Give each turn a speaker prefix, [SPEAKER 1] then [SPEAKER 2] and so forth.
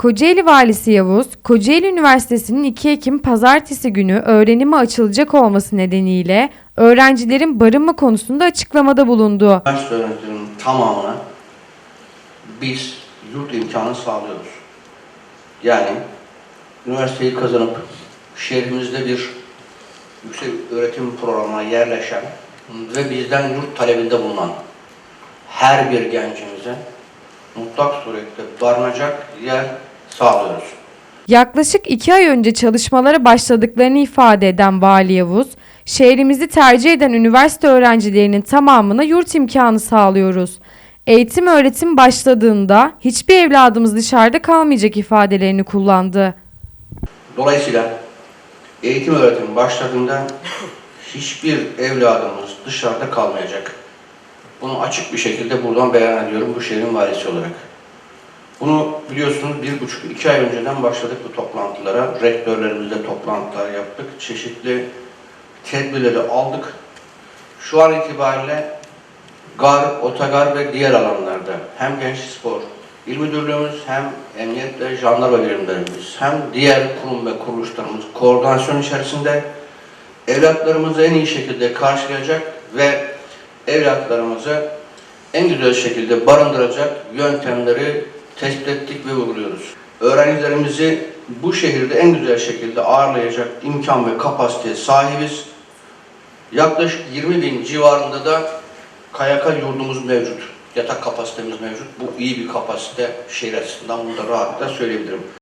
[SPEAKER 1] Kocaeli Valisi Yavuz, Kocaeli Üniversitesi'nin 2 Ekim pazartesi günü öğrenime açılacak olması nedeniyle öğrencilerin barınma konusunda açıklamada bulundu.
[SPEAKER 2] Üniversite öğrencilerinin tamamına biz yurt imkanı sağlıyoruz. Yani üniversiteyi kazanıp şehrimizde bir yüksek öğretim programına yerleşen ve bizden yurt talebinde bulunan her bir gencimize mutlak surette barınacak yer sağlıyoruz.
[SPEAKER 1] Yaklaşık 2 ay önce çalışmalara başladıklarını ifade eden Vali Yavuz, şehrimizi tercih eden üniversite öğrencilerinin tamamına yurt imkanı sağlıyoruz. Eğitim öğretim başladığında hiçbir evladımız dışarıda kalmayacak ifadelerini kullandı.
[SPEAKER 2] Dolayısıyla eğitim öğretim başladığında hiçbir evladımız dışarıda kalmayacak. Bunu açık bir şekilde buradan beyan ediyorum bu şehrin valisi olarak. Bunu biliyorsunuz bir buçuk, iki ay önceden başladık bu toplantılara. Rektörlerimizle toplantılar yaptık. Çeşitli tedbirleri aldık. Şu an itibariyle gar, otogar ve diğer alanlarda hem Gençlik Spor İl Müdürlüğümüz hem emniyet ve jandarma birimlerimiz hem diğer kurum ve kuruluşlarımız koordinasyon içerisinde evlatlarımızı en iyi şekilde karşılayacak ve evlatlarımızı en güzel şekilde barındıracak yöntemleri tespit ettik ve uyguluyoruz. Öğrencilerimizi bu şehirde en güzel şekilde ağırlayacak imkan ve kapasiteye sahibiz. Yaklaşık 20 bin civarında da KYK yurdumuz mevcut. Yatak kapasitemiz mevcut. Bu iyi bir kapasite şehir açısından bunu da rahatlıkla söyleyebilirim.